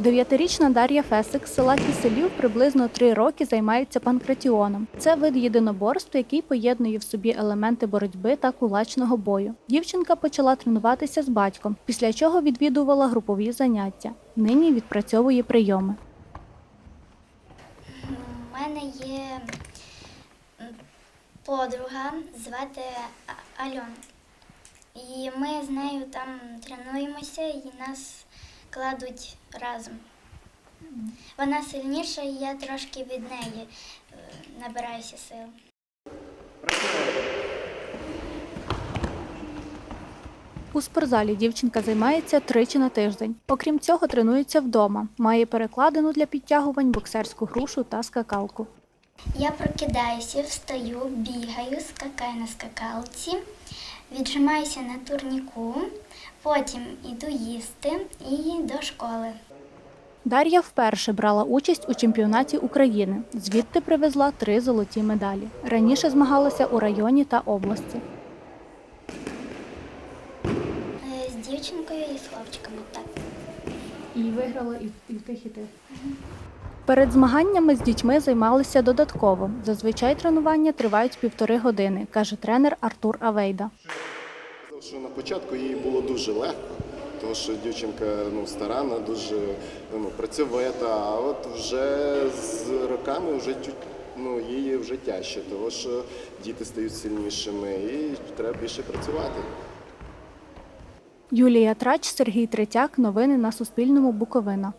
Дев'ятирічна Дар'я Фесик з села Киселів приблизно три роки займається панкратіоном. Це вид єдиноборств, який поєднує в собі елементи боротьби та кулачного бою. Дівчинка почала тренуватися з батьком, після чого відвідувала групові заняття. Нині відпрацьовує прийоми. У мене є подруга, звати А- Альона. І ми з нею там тренуємося і нас кладуть разом. Вона сильніша, і я трошки від неї е, набираюся сил. У спортзалі дівчинка займається тричі на тиждень. Окрім цього, тренується вдома. Має перекладину для підтягувань, боксерську грушу та скакалку. Я прокидаюся, встаю, бігаю, скакаю на скакалці, віджимаюся на турніку, потім іду їсти і до школи. Дар'я вперше брала участь у чемпіонаті України. Звідти привезла три золоті медалі. Раніше змагалася у районі та області. Е, З дівчинкою і з хлопчиками, так. І виграла і, в тих, і тих. Перед змаганнями з дітьми займалися додатково. Зазвичай тренування тривають півтори години, каже тренер Артур Авейда. Що на початку їй було дуже легко, тому що дівчинка ну, старанна, дуже ну, працьовита, а от вже з роками вже ну, їй вже тяжче, тому що діти стають сильнішими і треба більше працювати. Юлія Трач, Сергій Третяк. Новини на Суспільному. Буковина.